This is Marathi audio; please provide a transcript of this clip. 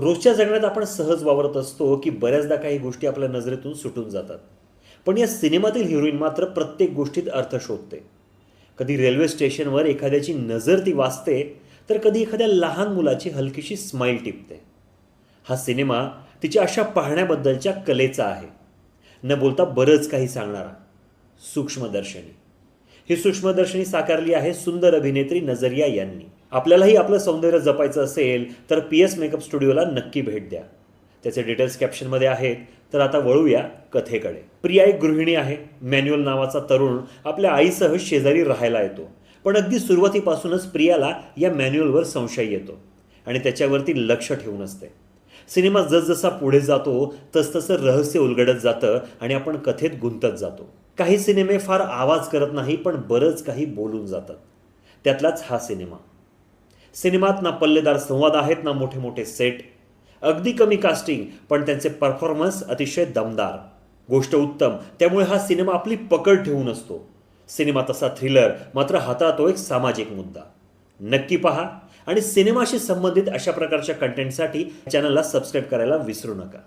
रोजच्या जगण्यात आपण सहज वावरत असतो की बऱ्याचदा काही गोष्टी आपल्या नजरेतून सुटून जातात. पण या सिनेमातील हिरोईन मात्र प्रत्येक गोष्टीत अर्थ शोधते. कधी रेल्वे स्टेशनवर एखाद्याची नजर ती वाचते तर कधी एखाद्या लहान मुलाची हलकीशी स्माईल टिपते. हा सिनेमा तिच्या अशा पाहण्याबद्दलच्या कलेचा आहे. न बोलता बरंच काही सांगणारा. सूक्ष्मदर्शनी. ही सूक्ष्मदर्शनी साकारली आहे सुंदर अभिनेत्री नजरिया यांनी. आपल्यालाही आपलं सौंदर्य जपायचं असेल तर पी एस मेकअप स्टुडिओला नक्की भेट द्या. त्याचे डिटेल्स कॅप्शनमध्ये आहेत. तर आता वळूया कथेकडे. प्रिया एक गृहिणी आहे. मॅन्युअल नावाचा तरुण आपल्या आईसह शेजारी राहायला येतो. पण अगदी सुरुवातीपासूनच प्रियाला या मॅन्युअलवर संशय येतो आणि त्याच्यावरती लक्ष ठेवून असते. सिनेमा जसजसा पुढे जातो तसतसं रहस्य उलगडत जातं आणि आपण कथेत गुंतत जातो. काही सिनेमे फार आवाज करत नाही पण बरंच काही बोलून जातात. त्यातलाच हा सिनेमा. सिनेमात ना पल्लेदार संवाद आहेत ना मोठे मोठे सेट अगदी कमी कास्टिंग पण त्यांचे परफॉर्मन्स अतिशय दमदार. गोष्ट उत्तम त्यामुळे हा सिनेमा आपली पकड ठेवून असतो. सिनेमा तसा थ्रिलर मात्र हाताळतो एक सामाजिक मुद्दा. नक्की पहा आणि सिनेमाशी संबंधित अशा प्रकारच्या कंटेंटसाठी चॅनलला सबस्क्राईब करायला विसरू नका.